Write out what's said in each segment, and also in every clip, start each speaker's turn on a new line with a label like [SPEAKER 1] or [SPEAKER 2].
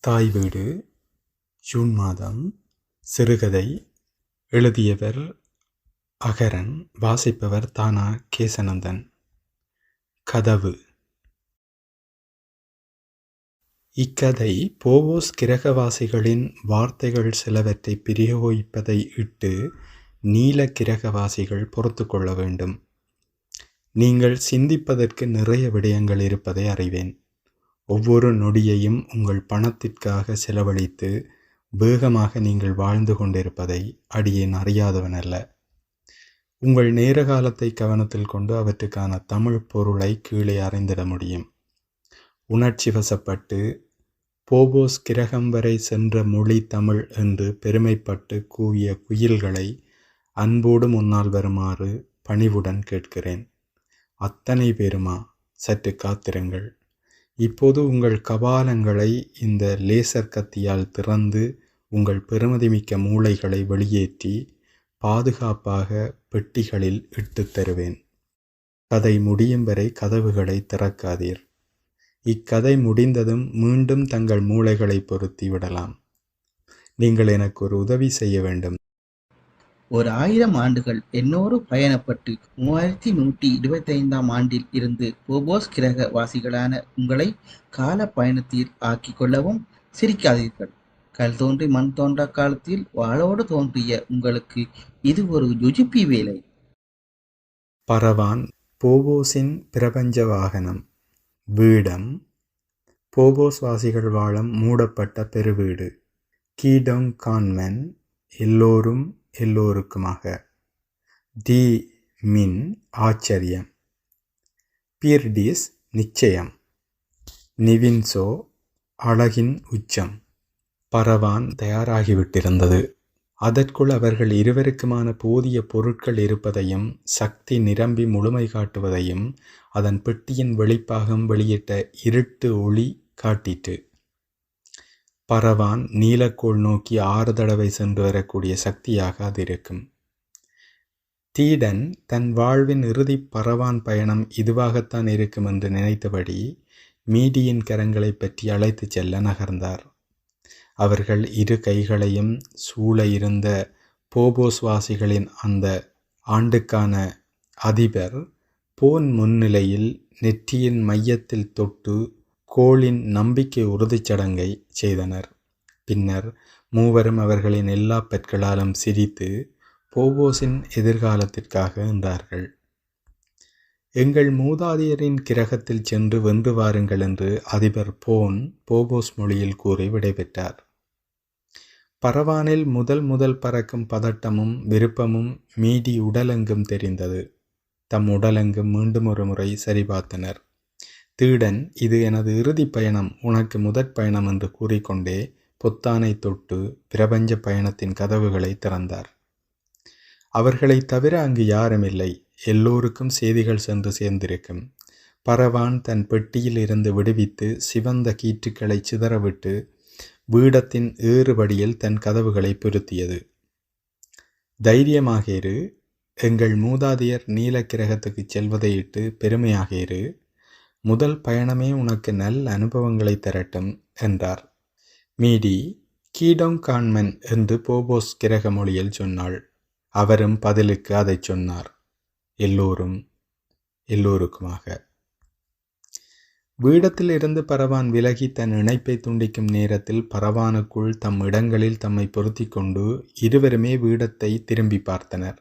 [SPEAKER 1] தாய் வீடு ஜூன் மாதம் சிறுகதை எழுதியவர் அகரன் வாசிப்பவர் தானா கேசனந்தன் கதவு. இக்கதை போவோஸ் கிரகவாசிகளின் வார்த்தைகள் சிலவற்றை பிரயோகிப்பதை இட்டு நீல கிரகவாசிகள் பொறுத்து கொள்ள வேண்டும். நீங்கள் சிந்திப்பதற்கு நிறைய விடயங்கள் இருப்பதை அறிவேன். ஒவ்வொரு நொடியையும் உங்கள் பணத்திற்காக செலவழித்து வேகமாக நீங்கள் வாழ்ந்து கொண்டிருப்பதை அடியேன் அறியாதவனல்ல உங்கள் நேர காலத்தை கவனத்தில் கொண்டு அவற்றுக்கான தமிழ் பொருளை கீழே அறிந்திட முடியும். உணர்ச்சி வசப்பட்டு போபோஸ் கிரகம் வரை சென்ற மொழி தமிழ் என்று பெருமைப்பட்டு கூவிய குயில்களை அன்போடு முன்னால் வருமாறு பணிவுடன் கேட்கிறேன். அத்தனை பேருமா? சற்று காத்திருங்கள். இப்போது உங்கள் கபாலங்களை இந்த லேசர் கத்தியால் திறந்து உங்கள் பெருமதிமிக்க மூளைகளை வெளியேற்றி பாதுகாப்பாக பெட்டிகளில் இட்டுத் தருவேன். கதை முடியும் வரை கதவுகளை திறக்காதீர். இக்கதை முடிந்ததும் மீண்டும் தங்கள் மூளைகளை பொருத்தி விடலாம். நீங்கள் எனக்கு ஒரு உதவி செய்ய வேண்டும்.
[SPEAKER 2] ஒரு ஆயிரம் ஆண்டுகள் என்னோடு பயணப்பட்டு மூவாயிரத்தி நூற்றி இருபத்தைந்தாம் ஆண்டில் இருந்து போபோஸ் கிரக வாசிகளான உங்களை கால பயணத்தில் ஆக்கிக் கொள்ளவும் சிரிக்காதீர்கள். கல் தோன்றி மண் தோன்றா காலத்தில் வாளோடு தோன்றிய உங்களுக்கு இது ஒரு யுஜிப்பி வேலை.
[SPEAKER 1] பரவான் போபோஸின் பிரபஞ்ச வாகனம். வீடம். போபோஸ் வாசிகள் வாழும் மூடப்பட்ட பெருவீடு. கீடோங் கான்மென் எல்லோரும் எல்லோருக்குமாக. தி மின் ஆச்சரியம். பீர்டிஸ் நிச்சயம். நிவின்சோ அழகின் உச்சம். பரவான் தயாராகிவிட்டிருந்தது. அதற்குள் அவர்கள் இருவருக்குமான போதிய பொருட்கள் இருப்பதையும் சக்தி நிரம்பி முழுமை காட்டுவதையும் அதன் பெட்டியின் வெளிப்பாகம் வெளியிட்ட இருட்டு ஒளி காட்டிற்று. பரவான் நீலக்கோள் நோக்கி ஆறு தடவை சென்று வரக்கூடிய சக்தியாக அது இருக்கும். தீடன் தன் வாழ்வின் இறுதி பரவான் பயணம் இதுவாகத்தான் இருக்கும் என்று நினைத்தபடி மீடியின் கரங்களை பற்றி அழைத்துச் செல்ல நகர்ந்தார். அவர்கள் இரு கைகளையும் சூழ இருந்த போபோஸ்வாசிகளின் அந்த ஆண்டுக்கான அதிபர் போன் முன்னிலையில் நெற்றியின் மையத்தில் தொட்டு கோளின் நம்பிக்கை உறுதிச் சடங்கை செய்தனர். பின்னர் மூவரும் அவர்களின் எல்லா பெற்களாலும் சிரித்து போபோஸின் எதிர்காலத்திற்காக என்றார்கள் எங்கள் மூதாதையரின் கிரகத்தில் சென்று வென்று வாருங்கள் என்று அதிபர் போன் போபோஸ் மொழியில் கூறி விடைபெற்றார். பரவானில் முதல் முதல் பறக்கும் பதட்டமும் விருப்பமும் மீடி உடலெங்கும் தெரிந்தது. தம் உடலெங்கும் மீண்டும் ஒரு முறை சரிபார்த்தனர். தீடன் இது எனது இறுதி பயணம் உனக்கு முதற் பயணம் என்று கூறிக்கொண்டே பொத்தானை தொட்டு பிரபஞ்ச பயணத்தின் கதவுகளை திறந்தார். அவர்களை தவிர அங்கு யாரும் இல்லை. எல்லோருக்கும் செய்திகள் சென்று சேர்ந்திருக்கும். பரவான் தன் பெட்டியில் இருந்து விடுவித்து சிவந்த கீற்றுக்களை சிதறவிட்டு வீடத்தின் ஏறுபடியில் தன் கதவுகளை பொருத்தியது. தைரியமாக இரு. எங்கள் மூதாதையர் நீல செல்வதையிட்டு செல்வதை பெருமையாக இரு. முதல் பயணமே உனக்கு நல்ல அனுபவங்களை தரட்டும் என்றார். மீடி கீடோங் கான்மென் என்று போபோஸ் கிரக மொழியில் சொன்னாள். அவரும் பதிலுக்கு அதை சொன்னார். எல்லோரும் எல்லோருக்குமாக. வீடத்தில் இருந்து பரவான் விலகி தன் இணைப்பை துண்டிக்கும் நேரத்தில் பரவானுக்குள் தம் இடங்களில் தம்மை பொருத்தி கொண்டு இருவருமே வீடத்தை திரும்பி பார்த்தனர்.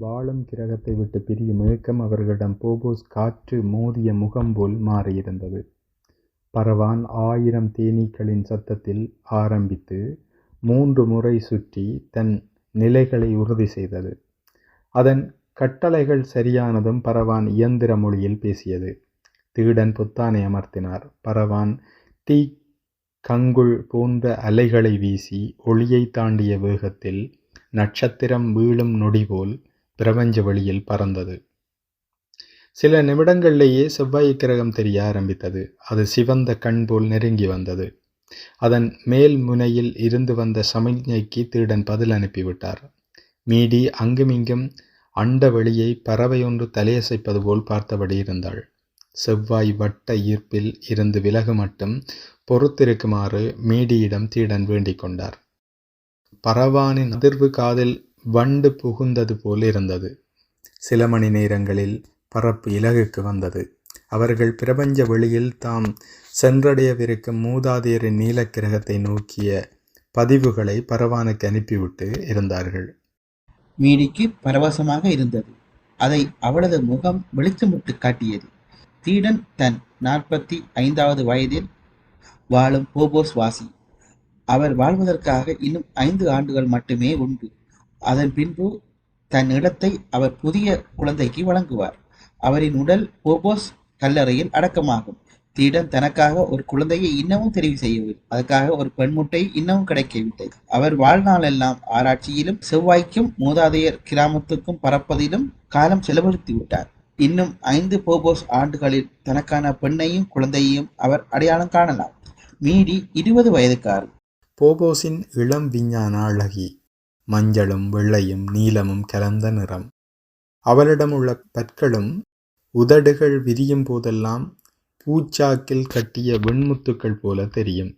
[SPEAKER 1] வாழும் கிரகத்தை விட்டு பிரியும் ஏக்கம் அவர்களிடம் போபோஸ் காற்று மோதிய முகம் போல் மாறியிருந்தது. பரவான் ஆயிரம் தேனீக்களின் சத்தத்தில் ஆரம்பித்து மூன்று முறை சுற்றி தன் நிலைகளை உறுதி செய்தது. அதன் கட்டளைகள் சரியானதும் பரவான் இயந்திர மொழியில் பேசியது. தீடன் புத்தானை அமர்த்தினார். பரவான் தீ கங்குள் போன்ற அலைகளை வீசி ஒளியை தாண்டிய வேகத்தில் நட்சத்திரம் வீழும் நொடி போல் பிரபஞ்ச வழியில் பறந்தது. சில நிமிடங்களிலேயே செவ்வாய் கிரகம் தெரிய ஆரம்பித்தது. அது சிவந்த கண் போல் நெருங்கி வந்தது. அதன் மேல் முனையில் இருந்து வந்த சமிக்ஞைக்கு தீடன் பதில் அனுப்பிவிட்டார். மீடி அங்குமிங்கும் அண்ட வெளியை பறவையொன்று தலையசைப்பது போல் பார்த்தபடி இருந்தாள். செவ்வாய் வட்ட ஈர்ப்பில் இருந்து விலகு மட்டும் பொறுத்திருக்குமாறு மீடியிடம் தீடன் வேண்டிக் கொண்டார். பரவானின் அதிர்வு காதில் வண்டு புகுந்தது போல் இருந்தது. சில மணி நேரங்களில் பரப்பு இலகுக்கு வந்தது. அவர்கள் பிரபஞ்ச வெளியில் தாம் சென்றடையவிருக்கும் மூதாதையரின் நீலக்கிரகத்தை நோக்கிய பதிவுகளை பரவானுக்கு அனுப்பிவிட்டு இருந்தார்கள்.
[SPEAKER 2] மீடிக்கு பரவசமாக இருந்தது. அதை அவளது முகம் வெளிச்சமிட்டு காட்டியது. தீடன் தன் நாற்பத்தி ஐந்தாவது வயதில் வாழும் போபோஸ் வாசி. அவர் வாழ்வதற்காக இன்னும் ஐந்து ஆண்டுகள் மட்டுமே உண்டு. அதன் பின்பு தன் இடத்தை அவர் புதிய குழந்தைக்கு வழங்குவார். அவரின் உடல் போபோஸ் கல்லறையில் அடக்கமாகும். தீடன் தனக்காக ஒரு குழந்தையை இன்னமும் தெரிவு செய்யவில்லை. அதற்காக ஒரு பெண்முட்டை இன்னமும் கிடைக்கவில்லை. அவர் வாழ்நாளெல்லாம் ஆராய்ச்சியிலும் செவ்வாய்க்கும் மூதாதையர் கிராமத்துக்கும் பறப்பதிலும் காலம் செலவழித்து விட்டார். இன்னும் ஐந்து போபோஸ் ஆண்டுகளில் தனக்கான பெண்ணையும் குழந்தையையும் அவர் அடையாளம் காணலாம். மீறி இருபது வயதுக்காரர்.
[SPEAKER 1] போபோஸின் இளம் விஞ்ஞான அழகி. மஞ்சளும் வெள்ளையும் நீலமும் கலந்த நிறம். அவளிடம் உள்ள பற்களும் உதடுகள் விரியும் போதெல்லாம் பூச்சாக்கில் கட்டிய வெண்முத்துக்கள் போல தெரியும்.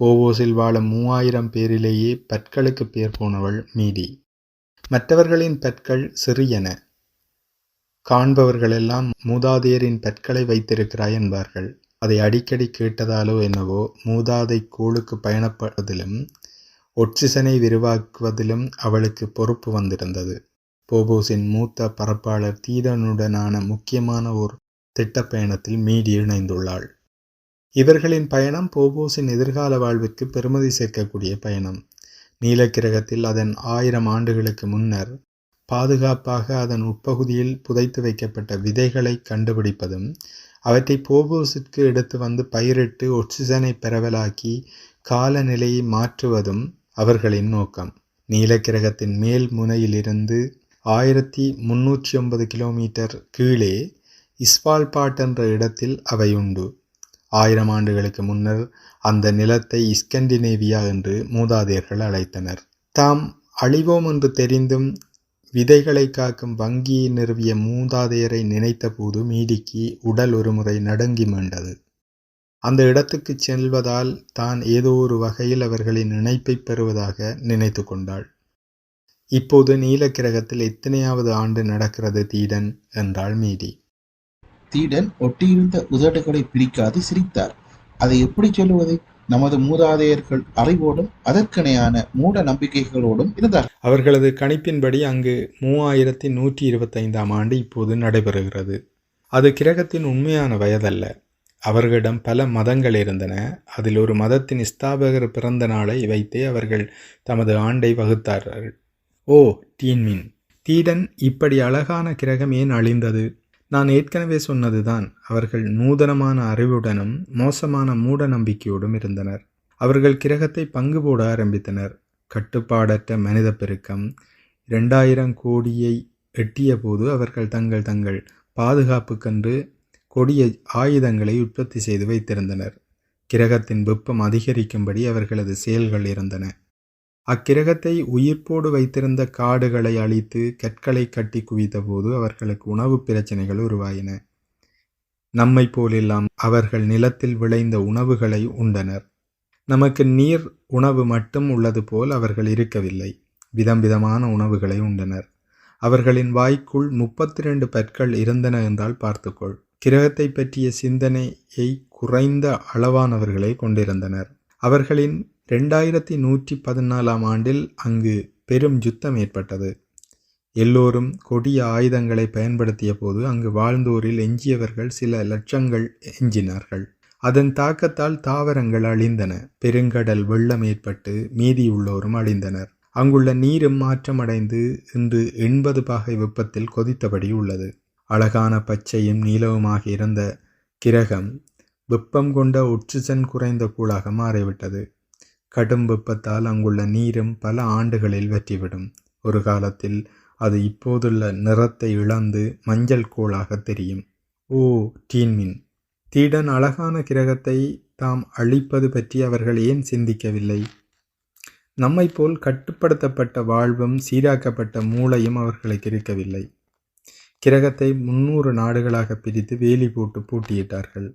[SPEAKER 1] போவோஸில் வாழும் மூவாயிரம் பேரிலேயே பற்களுக்கு பேர் போனவள் மீடி மற்றவர்களின் பற்கள் சிறியன. காண்பவர்களெல்லாம் மூதாதையரின் பற்களை வைத்திருக்கிறாய் என்பார்கள். அதை அடிக்கடி கேட்டதாலோ என்னவோ மூதாதை கோளுக்கு பயணப்படுவதிலும் ஒட்சிசனை விரிவாக்குவதிலும் அவளுக்கு பொறுப்பு வந்திருந்தது. போபோஸின் மூத்த பரப்பாளர் தீடனுடனான முக்கியமான ஒரு திட்டப்பயணத்தில் மீடி இணைந்துள்ளாள். இவர்களின் பயணம் போபோஸின் எதிர்கால வாழ்வுக்கு பெருமதி சேர்க்கக்கூடிய பயணம். நீலக்கிரகத்தில் அதன் ஆயிரம் ஆண்டுகளுக்கு முன்னர் பாதுகாப்பாக அதன் உட்பகுதியில் புதைத்து வைக்கப்பட்ட விதைகளை கண்டுபிடிப்பதும் அவற்றை போபோஸிற்கு எடுத்து வந்து பயிரிட்டு ஒட்சிசனை பரவலாக்கி காலநிலையை மாற்றுவதும் அவர்களின் நோக்கம். நீலக்கிரகத்தின் மேல் முனையிலிருந்து ஆயிரத்தி முன்னூற்றி ஒன்பது கிலோமீட்டர் கீழே இஸ்பால்பாட் என்ற இடத்தில் அவை உண்டு. ஆயிரம் ஆண்டுகளுக்கு முன்னர் அந்த நிலத்தை இஸ்கண்டினேவியா என்று மூதாதையர்கள் அழைத்தனர். தாம் அழிவோம் என்று தெரிந்தும் விதைகளை காக்கும் வங்கியை நிறுவிய மூதாதையரை நினைத்தபோது மீடிக்கு உடல் ஒருமுறை நடுங்கி மீண்டது. அந்த இடத்துக்கு செல்வதால் தான் ஏதோ ஒரு வகையில் அவர்களின் இணைப்பை பெறுவதாக நினைத்து கொண்டாள். இப்போது நீலக்கிரகத்தில் எத்தனையாவது ஆண்டு நடக்கிறது தீடன்? என்றாள் மீடி
[SPEAKER 2] தீடன் ஒட்டியிருந்த உதடுகளை பிரிக்காது சிரித்தார். அதை எப்படி சொல்லுவது? நமது மூதாதையர்கள் அறிவோடும் அதற்கிணையான மூட நம்பிக்கைகளோடும் இருந்தார்
[SPEAKER 1] அவர்களது கணிப்பின்படி அங்கு மூவாயிரத்தி நூற்றி இருபத்தைந்தாம் ஆண்டு இப்போது நடைபெறுகிறது. அது கிரகத்தின் உண்மையான வயதல்ல. அவர்களிடம் பல மதங்கள் இருந்தன. அதில் ஒரு மதத்தின் ஸ்தாபகர் பிறந்த நாளை வைத்தே அவர்கள் தமது ஆண்டை வகுத்தார்கள். ஓ டீன்மின் தீடன் இப்படி அழகான கிரகம் ஏன் அழிந்தது? நான் ஏற்கனவே சொன்னதுதான். அவர்கள் நூதனமான அறிவுடனும் மோசமான மூட நம்பிக்கையோடும் இருந்தனர். அவர்கள் கிரகத்தை பங்கு போட ஆரம்பித்தனர். கட்டுப்பாடற்ற மனித பெருக்கம். இரண்டாயிரம் கோடியை எட்டிய போது அவர்கள் தங்கள் தங்கள் பாதுகாப்புக்கென்று கொடிய ஆயுதங்களை உற்பத்தி செய்து வைத்திருந்தனர். கிரகத்தின் வெப்பம் அதிகரிக்கும்படி அவர்களது செயல்கள் இருந்தன. அக்கிரகத்தை உயிர்ப்போடு வைத்திருந்த காடுகளை அழித்து கற்களை கட்டி குவித்தபோது அவர்களுக்கு உணவு பிரச்சனைகள் உருவாயின. நம்மை போலெல்லாம் அவர்கள் நிலத்தில் விளைந்த உணவுகளை உண்டனர். நமக்கு நீர் உணவு மட்டும் உள்ளது போல் அவர்கள் இருக்கவில்லை. விதம் விதமான உணவுகளை உண்டனர். அவர்களின் வாய்க்குள் முப்பத்தி ரெண்டு பற்கள் இருந்தன என்றால் பார்த்துக்கொள். கிரகத்தை பற்றிய சிந்தனையை குறைந்த அளவானவர்களை கொண்டிருந்தனர். அவர்களின் ரெண்டாயிரத்தி நூற்றி பதினாலாம் ஆண்டில் அங்கு பெரும் யுத்தம் ஏற்பட்டது. எல்லோரும் கொடிய ஆயுதங்களை பயன்படுத்திய போது அங்கு வாழ்ந்தோரில் எஞ்சியவர்கள் சில லட்சங்கள் எஞ்சினார்கள். அதன் தாக்கத்தால் தாவரங்கள் அழிந்தன. பெருங்கடல் வெள்ளம் ஏற்பட்டு மீதியுள்ளோரும் அழிந்தனர். அங்குள்ள நீரும் மாற்றமடைந்து இன்று எண்பது பாகை வெப்பத்தில் கொதித்தபடி உள்ளது. அழகான பச்சையும் நீலவுமாக இருந்த கிரகம் வெப்பம் கொண்ட ஒட்சிசன் குறைந்த கூழாக மாறிவிட்டது. கடும் வெப்பத்தால் அங்குள்ள நீரும் பல ஆண்டுகளில் வற்றிவிடும். ஒரு காலத்தில் அது இப்போதுள்ள நிறத்தை இழந்து மஞ்சள் கோளாக தெரியும். ஓ டீன்மின். தீடன் அழகான கிரகத்தை தாம் அழிப்பது பற்றி அவர்கள் ஏன் சிந்திக்கவில்லை? நம்மை போல் கட்டுப்படுத்தப்பட்ட வாழ்வும் சீராக்கப்பட்ட மூளையும் அவர்களுக்கு இருக்கவில்லை. கிரகத்தை முன்னூறு நாடுகளாக பிரித்து வேலி போட்டு பூட்டியிட்டார்கள்.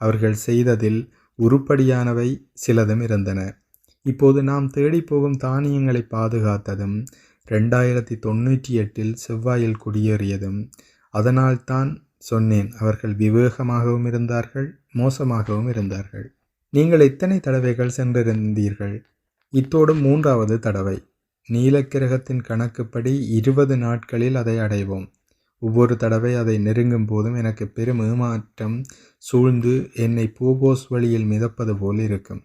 [SPEAKER 1] அவர்கள் செய்ததில் உருப்படியானவை சிலதும் இருந்தன. இப்போது நாம் தேடிப்போகும் தானியங்களை பாதுகாத்ததும் ரெண்டாயிரத்தி தொண்ணூற்றி எட்டில் செவ்வாயில் குடியேறியதும் அதனால்தான் சொன்னேன் அவர்கள் விவேகமாகவும் இருந்தார்கள் மோசமாகவும் இருந்தார்கள். நீங்கள் எத்தனை தடவைகள் சென்றிருந்தீர்கள்? இத்தோடு மூன்றாவது தடவை. நீலக்கிரகத்தின் கணக்குப்படி இருபது நாட்களில் அதை அடைவோம். ஒவ்வொரு தடவை அதை நெருங்கும் போதும் எனக்கு பெரும் ஏமாற்றம் சூழ்ந்து என்னை பூபோஸ் வழியில் மிதப்பது போல் இருக்கும்.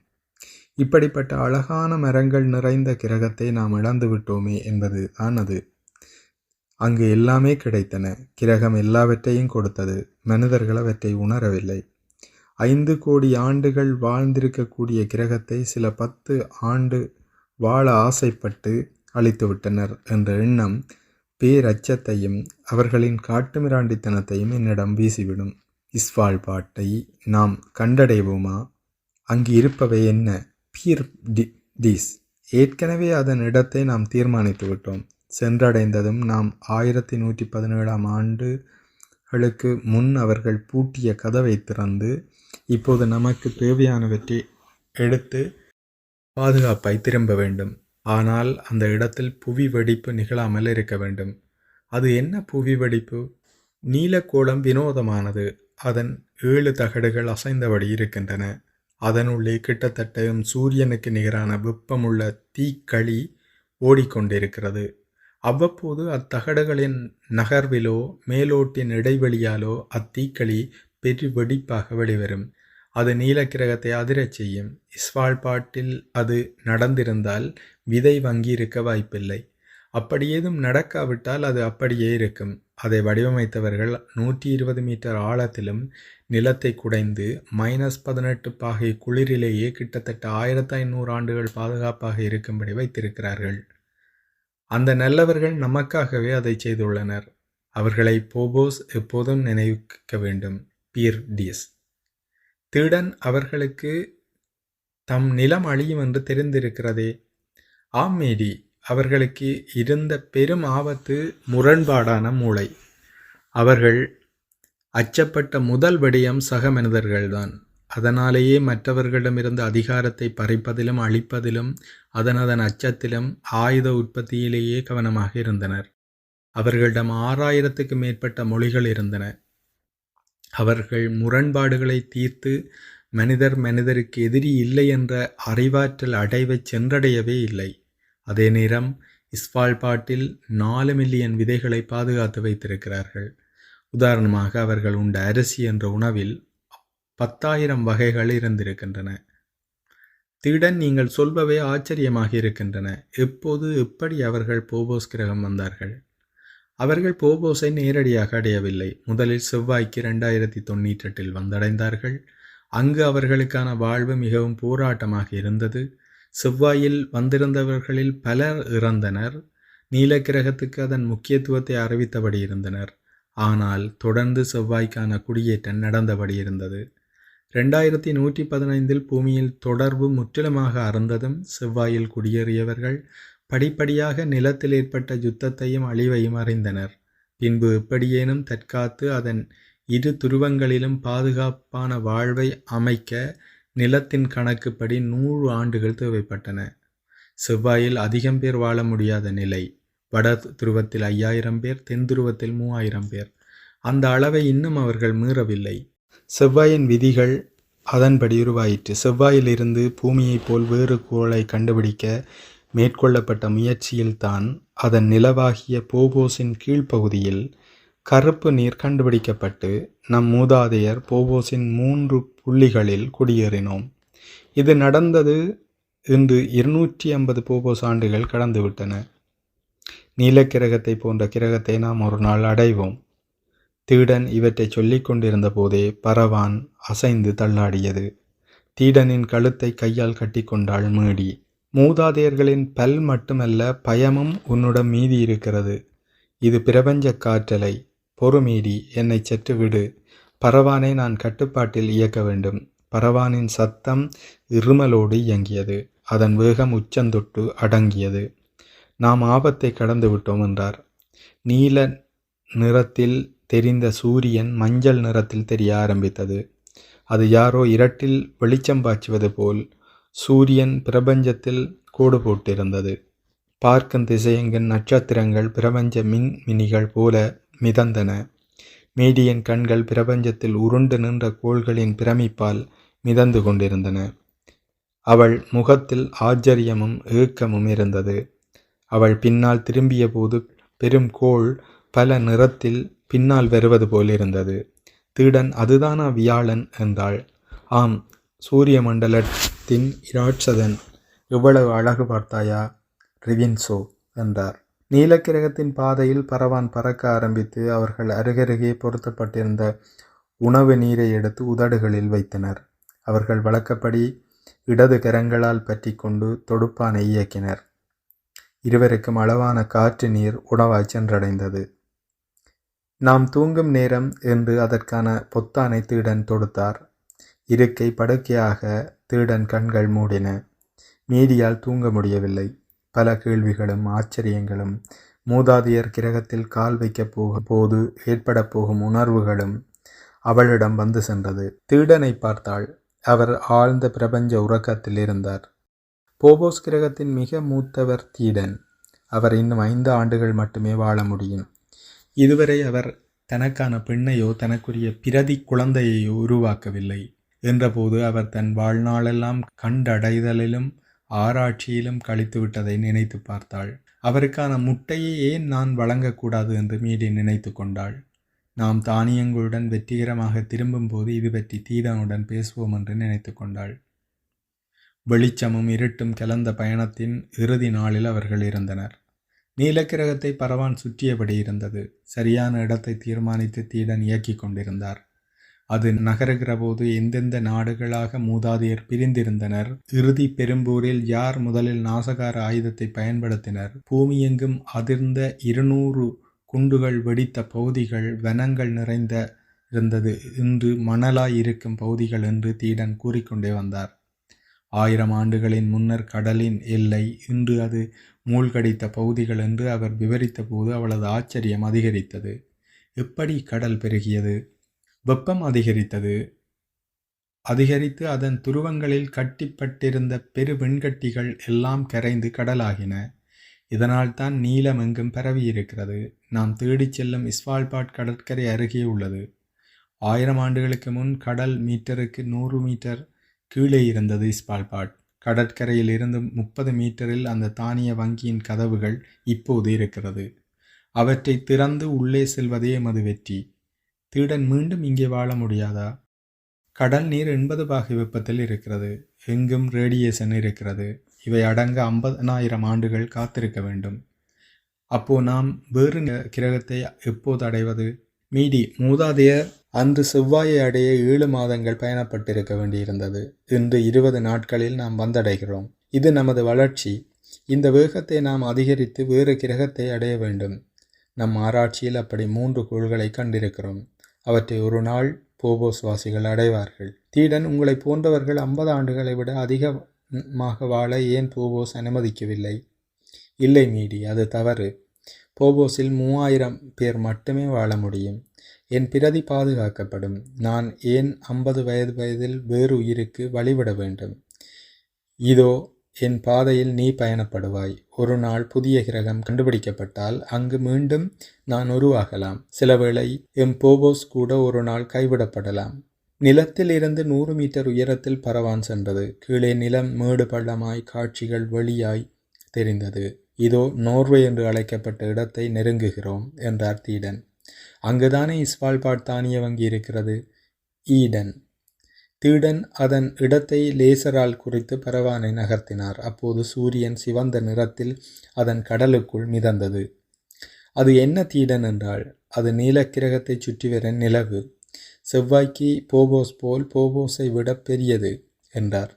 [SPEAKER 1] இப்படிப்பட்ட அழகான மரங்கள் நிறைந்த கிரகத்தை நாம் இழந்து விட்டோமே என்பது தான் அது. அங்கு எல்லாமே கிடைத்தன. கிரகம் எல்லாவற்றையும் கொடுத்தது. மனிதர்கள் அவற்றை உணரவில்லை. ஐந்து கோடி ஆண்டுகள் வாழ்ந்திருக்கக்கூடிய கிரகத்தை சில பத்து ஆண்டு வாழ ஆசைப்பட்டு அழித்துவிட்டனர் என்ற எண்ணம் பேரச்சத்தையும் அவர்களின் காட்டுமிராண்டித்தனத்தையும் என்னிடம் வீசிவிடும். இஸ்வால் பாட்டை நாம் கண்டடைவோமா? அங்கு இருப்பவை என்ன? பீர் டி டீஸ் ஏற்கனவே அதன் இடத்தை நாம் தீர்மானித்து விட்டோம். சென்றடைந்ததும் நாம் ஆயிரத்தி நூற்றி பதினேழாம் ஆண்டுகளுக்கு முன் அவர்கள் பூட்டிய கதவை திறந்து இப்போது நமக்கு தேவையானவற்றை எடுத்து பாதுகாப்பாய் திரும்ப வேண்டும். ஆனால் அந்த இடத்தில் புவி வெடிப்பு நிகழாமல் இருக்க வேண்டும். அது என்ன புவி வெடிப்பு? நீலக்கோளம் வினோதமானது. அதன் ஏழு தகடுகள் அசைந்தபடி இருக்கின்றன. அதனுள்ளே கிட்டத்தட்ட சூரியனுக்கு நிகரான வெப்பமுள்ள தீக்களி ஓடிக்கொண்டிருக்கிறது. அவ்வப்போது அத்தகடுகளின் நகர்விலோ மேலோட்டின் இடைவெளியாலோ அத்தீக்களி பெரு வெடிப்பாக வெளிவரும். அது நீலக்கிரகத்தை அதிரச் செய்யும். இஸ்வாழ்பாட்டில் அது நடந்திருந்தால் விதை வங்கி இருக்க வாய்ப்பில்லை. அப்படி ஏதும் நடக்காவிட்டால் அது அப்படியே இருக்கும். அதை வடிவமைத்தவர்கள் நூற்றி இருபது மீட்டர் ஆழத்திலும் நிலத்தை குடைந்து மைனஸ் பதினெட்டு பாகை குளிரிலேயே கிட்டத்தட்ட ஆயிரத்தி ஐநூறு ஆண்டுகள் பாதுகாப்பாக இருக்கும்படி வைத்திருக்கிறார்கள். அந்த நல்லவர்கள் நமக்காகவே அதை செய்துள்ளனர். அவர்களை போபோஸ் எப்போதும் நினைவிக்க வேண்டும். பியர் டிஎஸ் திருடன் அவர்களுக்கு தம் நிலம் அழியும் என்று தெரிந்திருக்கிறதே. ஆம்மேடி அவர்களுக்கு இருந்த பெரும் ஆபத்து முரண்பாடான மூளை. அவர்கள் அச்சப்பட்ட முதல் விடயம் சக மனிதர்கள்தான். அதனாலேயே மற்றவர்களிடமிருந்து அதிகாரத்தை பறிப்பதிலும் அழிப்பதிலும் அதனதன் அச்சத்திலும் ஆயுத உற்பத்தியிலேயே கவனமாக இருந்தனர். அவர்களிடம் ஆறாயிரத்துக்கு மேற்பட்ட மொழிகள் இருந்தன. அவர்கள் முரண்பாடுகளை தீர்த்து மனிதர் மனிதருக்கு எதிரி இல்லை என்ற அறிவாற்றல் அடைவை சென்றடையவே இல்லை. அதே நேரம் இஸ்பால்பாட்டில் நாலு மில்லியன் விதைகளை பாதுகாத்து வைத்திருக்கிறார்கள். உதாரணமாக அவர்கள் உண்ட அரிசி என்ற உணவில் பத்தாயிரம் வகைகள் இருந்திருக்கின்றன. திடன் நீங்கள் சொல்பவே ஆச்சரியமாக இருக்கின்றன. எப்போது எப்படி அவர்கள் போபோஸ் கிரகம் வந்தார்கள்? அவர்கள் போபோஸை நேரடியாக அடையவில்லை. முதலில் செவ்வாய்க்கு ரெண்டாயிரத்தி தொண்ணூற்றெட்டில் வந்தடைந்தார்கள். அங்கு அவர்களுக்கான வாழ்வு மிகவும் போராட்டமாக இருந்தது. செவ்வாயில் வந்திருந்தவர்களில் பலர் இறந்தனர். நீலக்கிரகத்துக்கு அதன் முக்கியத்துவத்தை அறிவித்தபடி இருந்தனர். ஆனால் தொடர்ந்து செவ்வாய்க்கான குடியேற்றம் நடந்தபடி இருந்தது. ரெண்டாயிரத்தி நூற்றி பதினைந்தில் பூமியில் தொடர்பு முற்றிலுமாக அறந்ததும் செவ்வாயில் குடியேறியவர்கள் படிப்படியாக நிலத்தில் ஏற்பட்ட யுத்தத்தையும் அழிவையும் அறிந்தனர். பின்பு எப்படியேனும் தற்காத்து அதன் இரு துருவங்களிலும் பாதுகாப்பான வாழ்வை அமைக்க நிலத்தின் கணக்குப்படி நூறு ஆண்டுகள் தேவைப்பட்டன. செவ்வாயில் அதிகம் பேர் வாழ முடியாத நிலை. வட துருவத்தில் ஐயாயிரம் பேர் தென் துருவத்தில் மூவாயிரம் பேர். அந்த அளவை இன்னும் அவர்கள் மீறவில்லை. செவ்வாயின் விதிகள் அதன்படி உருவாயிற்று. செவ்வாயிலிருந்து பூமியைப் போல் வேறு கோளை கண்டுபிடிக்க மேற்கொள்ளப்பட்ட முயற்சியில்தான் அதன் நிலவாகிய போபோஸின் கீழ்ப்பகுதியில் கருப்பு நீர் கண்டுபிடிக்கப்பட்டு நம் மூதாதையர் போபோஸின் மூன்று புள்ளிகளில் குடியேறினோம். இது நடந்தது இன்று இருநூற்றி ஐம்பது போபோஸ் ஆண்டுகள் கடந்துவிட்டன. நீலக்கிரகத்தை போன்ற கிரகத்தை நாம் ஒரு நாள் அடைவோம். தீடன் இவற்றை சொல்லிக் கொண்டிருந்த போதே பரவான் அசைந்து தள்ளாடியது. தீடனின் கழுத்தை கையால் கட்டிக்கொண்டாள் மேடி. மூதாதையர்களின் பல் மட்டுமல்ல பயமும் உன்னுடன் மீதி இருக்கிறது. இது பிரபஞ்ச காற்றலை பொறுமீடி என்னை சற்று விடு. பரவானை நான் கட்டுப்பாட்டில் இயக்க வேண்டும். பரவானின் சத்தம் இருமலோடு இயங்கியது. அதன் வேகம் உச்சந்தொட்டு அடங்கியது. நாம் ஆபத்தை கடந்து விட்டோம் என்றார். நீல நிறத்தில் தெரிந்த சூரியன் மஞ்சள் நிறத்தில் தெரிய ஆரம்பித்தது. அது யாரோ இரட்டில் வெளிச்சம் பாய்ச்சுவது போல் சூரியன் பிரபஞ்சத்தில் கோடு போட்டிருந்தது. பார்க்கும் திசையெங்கின் நட்சத்திரங்கள் பிரபஞ்ச மின் மினிகள் போல மிதந்தன. மீடியன் கண்கள் பிரபஞ்சத்தில் உருண்டு நின்ற கோள்களின் பிரமிப்பால் மிதந்து கொண்டிருந்தன. அவள் முகத்தில் ஆச்சரியமும் ஏக்கமும் இருந்தது. அவள் பின்னால் திரும்பிய போது பெரும் கோள் பல நிறத்தில் பின்னால் வருவது போல் இருந்தது. தீடன் அதுதானா வியாழன்? என்றாள். ஆம் சூரிய தின் இராட்சதன். எவ்வளவு அழகு பார்த்தாயா? ரிவின்சோ என்றார். நீலக்கிரகத்தின் பாதையில் பரவான் பறக்க ஆரம்பித்து அவர்கள் அருகருகே பொருத்தப்பட்டிருந்த உணவு நீரை எடுத்து உதடுகளில் வைத்தனர். அவர்கள் வழக்கப்படி இடது கரங்களால் பற்றி கொண்டு தொடுப்பானை இயக்கினர். இருவருக்கும் அளவான காற்று நீர் உணவாய் சென்றடைந்தது. நாம் தூங்கும் நேரம் என்று அதற்கான பொத்தானை தீடன் தொடுத்தார். இருக்கை படுக்கையாக தேடன் கண்கள் மூடின. மீதியால் தூங்க முடியவில்லை. பல கேள்விகளும் ஆச்சரியங்களும் மூதாதையர் கிரகத்தில் கால் வைக்கப் போக போது ஏற்பட போகும் உணர்வுகளும் அவளிடம் வந்து சென்றது. தீடனை பார்த்தாள். அவர் ஆழ்ந்த பிரபஞ்ச உறக்கத்தில் இருந்தார். போபோஸ் கிரகத்தின் மிக மூத்தவர் தீடன். அவர் இன்னும் ஐந்து ஆண்டுகள் மட்டுமே வாழ முடியும். இதுவரை அவர் தனக்கான பெண்ணையோ தனக்குரிய பிரதி குழந்தையையோ உருவாக்கவில்லை. என்றபோது அவர் தன் வாழ்நாளெல்லாம் கண்டடைதலிலும் ஆராய்ச்சியிலும் கழித்துவிட்டதை நினைத்து பார்த்தாள். அவருக்கான முட்டையை ஏன் நான் வழங்கக்கூடாது என்று மீடி நினைத்து கொண்டாள். நாம் தானியங்களுடன் வெற்றிகரமாக திரும்பும்போது இது பற்றி தீடனுடன் பேசுவோம் என்று நினைத்து கொண்டாள். வெளிச்சமும் இருட்டும் கலந்த பயணத்தின் இறுதி நாளில் அவர்கள் இருந்தனர். நீலக்கிரகத்தை பரவான் சுற்றியபடி இருந்தது. சரியான இடத்தை தீர்மானித்து தீடன் இயக்கி கொண்டிருந்தார். அது நகருகிற போது எந்தெந்த நாடுகளாக மூதாதையர் பிரிந்திருந்தனர்? இறுதி பெரும்பூரில் யார் முதலில் நாசகார ஆயுதத்தை பயன்படுத்தினர்? பூமியெங்கும் அதிர்ந்த இருநூறு குண்டுகள் வெடித்த பகுதிகள் வனங்கள் நிறைந்த இருந்தது இன்று மணலாய் இருக்கும் பகுதிகள் என்று தீடன் கூறிக்கொண்டே வந்தார். ஆயிரம் ஆண்டுகளின் முன்னர் கடலின் எல்லை இன்று அது மூழ்கடித்த பகுதிகள் என்று அவர் விவரித்த போது அவளது ஆச்சரியம் அதிகரித்தது. எப்படி கடல் பெருகியது? வெப்பம் அதிகரித்தது. அதிகரித்து அதன் துருவங்களில் கட்டிப்பட்டிருந்த பெரு வெண்கட்டிகள் எல்லாம் கரைந்து கடலாகின. இதனால்தான் நீலம் எங்கும் பரவியிருக்கிறது. நாம் தேடிச் செல்லும் இஸ்வால்பாட் கடற்கரை அருகே உள்ளது. ஆயிரம் ஆண்டுகளுக்கு முன் கடல் மீட்டருக்கு நூறு மீட்டர் கீழே இருந்தது இஸ்பால்பாட். கடற்கரையில் இருந்து முப்பது மீட்டரில் அந்த தானிய வங்கியின் கதவுகள் இப்போது இருக்கிறது. அவற்றை திறந்து உள்ளே செல்வதே எமது வெற்றி தீடன் மீண்டும் இங்கே வாழ முடியாதா? கடல் நீர் எண்பது பாகை வெப்பத்தில் இருக்கிறது. எங்கும் ரேடியேஷன் இருக்கிறது. இவை அடங்க ஐம்பதனாயிரம் ஆண்டுகள் காத்திருக்க வேண்டும். அப்போ நாம் வேறு கிரகத்தை எப்போது அடைவது? மீடி மூதாதையர் அன்று செவ்வாயை அடைய ஏழு மாதங்கள் பயணப்பட்டிருக்க வேண்டியிருந்தது. இன்று இருபது நாட்களில் நாம் வந்தடைகிறோம். இது நமது வளர்ச்சி. இந்த வேகத்தை நாம் அதிகரித்து வேறு கிரகத்தை அடைய வேண்டும். நம் ஆராய்ச்சியில் அப்படி மூன்று கோள்களை கண்டிருக்கிறோம். அவற்றை ஒரு நாள் போபோஸ் வாசிகள் அடைவார்கள். தீடன் உங்களை போன்றவர்கள் ஐம்பது ஆண்டுகளை விட அதிகமாக வாழ ஏன் போபோஸ் அனுமதிக்கவில்லை? இல்லை மீடி அது தவறு. போபோஸில் மூவாயிரம் பேர் மட்டுமே வாழ முடியும். என் பிரதி பாதுகாக்கப்படும். நான் ஏன் ஐம்பது வயது வயதில் வேறு உயிருக்கு வழிவிட வேண்டும்? இதோ என் பாதையில் நீ பயணப்படுவாய். ஒரு நாள் புதிய கிரகம் கண்டுபிடிக்கப்பட்டால் அங்கு மீண்டும் நான் உருவாகலாம். சிலவேளை எம் போபோஸ் கூட ஒரு நாள் கைவிடப்படலாம். நிலத்தில் இருந்து நூறு மீட்டர் உயரத்தில் பரவான் சென்றது. கீழே நிலம் மேடு பள்ளமாய் காட்சிகள் வெளியாய் தெரிந்தது. இதோ நோர்வே என்று அழைக்கப்பட்ட இடத்தை நெருங்குகிறோம் என்றார் தீடன். அங்குதானே இஸ்வால்பாட் தானிய வங்கி இருக்கிறது? ஈடன். தீடன் அதன் இடத்தை லேசரால் குறித்து பரவானை நகர்த்தினார். அப்போது சூரியன் சிவந்த நிறத்தில் அதன் கடலுக்குள் மிதந்தது. அது என்ன தீடன் என்றால் அது நீலக்கிரகத்தை சுற்றி வர நிலவு. செவ்வாய்க்கு போபோஸ் போல் போபோஸை விட பெரியது என்றார்.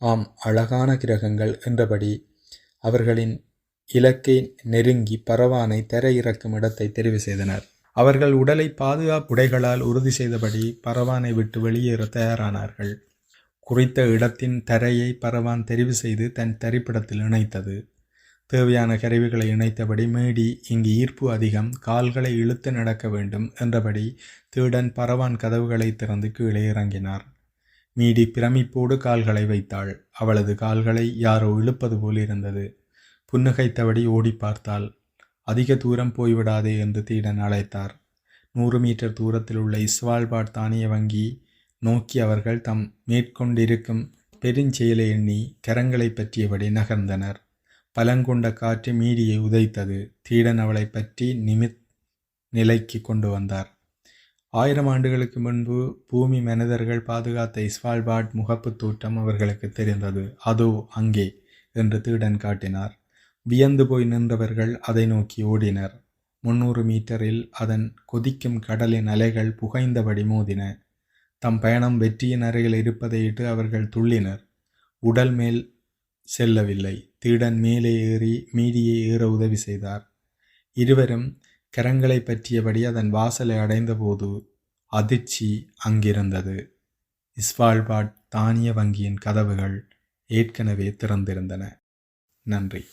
[SPEAKER 1] ஆம் அழகான கிரகங்கள் என்றபடி அவர்களின் இலக்கை நெருங்கி பரவானை தரையிறக்கும் இடத்தை தெரிவு செய்தனர். அவர்கள் உடலை பாதுகாப்பு உடைகளால் உறுதி செய்தபடி பரவானை விட்டு வெளியேற தயாரானார்கள். குறித்த இடத்தின் தரையை பரவான் தெரிவு செய்து தன் தரிப்பிடத்தில் இணைத்தது. தேவையான கருவிகளை இணைத்தபடி மேடி இங்கு ஈர்ப்பு அதிகம் கால்களை இழுத்து நடக்க வேண்டும் என்றபடி தேடன் பரவான் கதவுகளை திறந்து கீழே இறங்கினார். மீடி பிரமிப்போடு கால்களை வைத்தாள். அவளது கால்களை யாரோ இழுப்பது போல் இருந்தது. புன்னகைத்தபடி ஓடி பார்த்தாள். அதிக தூரம் போய்விடாதே என்று தீடன் அழைத்தார். நூறு மீட்டர் தூரத்தில் உள்ள இஸ்வால்பாட் தானிய வங்கி நோக்கி அவர்கள் தம் மேற்கொண்டிருக்கும் பெருஞ்செயலை எண்ணி கரங்களை பற்றியபடி நகர்ந்தனர். பலங்கொண்ட காற்று மீடியை உதைத்தது. தீடன் அவளை பற்றி நிமித் நிலைக்கு கொண்டு வந்தார். ஆயிரம் ஆண்டுகளுக்கு முன்பு பூமி மனிதர்கள் பாதுகாத்த இஸ்வால்பாட் முகப்புத் தோற்றம் அவர்களுக்கு தெரிந்தது. அதோ அங்கே என்று தீடன் காட்டினார். வியந்து போய் நின்றவர்கள் அதை நோக்கி ஓடினர். முன்னூறு மீட்டரில் அதன் கொதிக்கும் கடலின் அலைகள் புகைந்தபடி மோதின. தம் பயணம் வெற்றியின் அருகில் இருப்பதையிட்டு அவர்கள் துள்ளினர். உடல் மேல் செல்லவில்லை. தீடன் மேலே ஏறி மீடியை ஏற உதவி செய்தார். இருவரும் கரங்களை பற்றியபடி அதன் வாசலை அடைந்தபோது அதிர்ச்சி அங்கிருந்தது. இஸ்வால்பாட் தானிய வங்கியின் கதவுகள் ஏற்கனவே திறந்திருந்தன. நன்றி.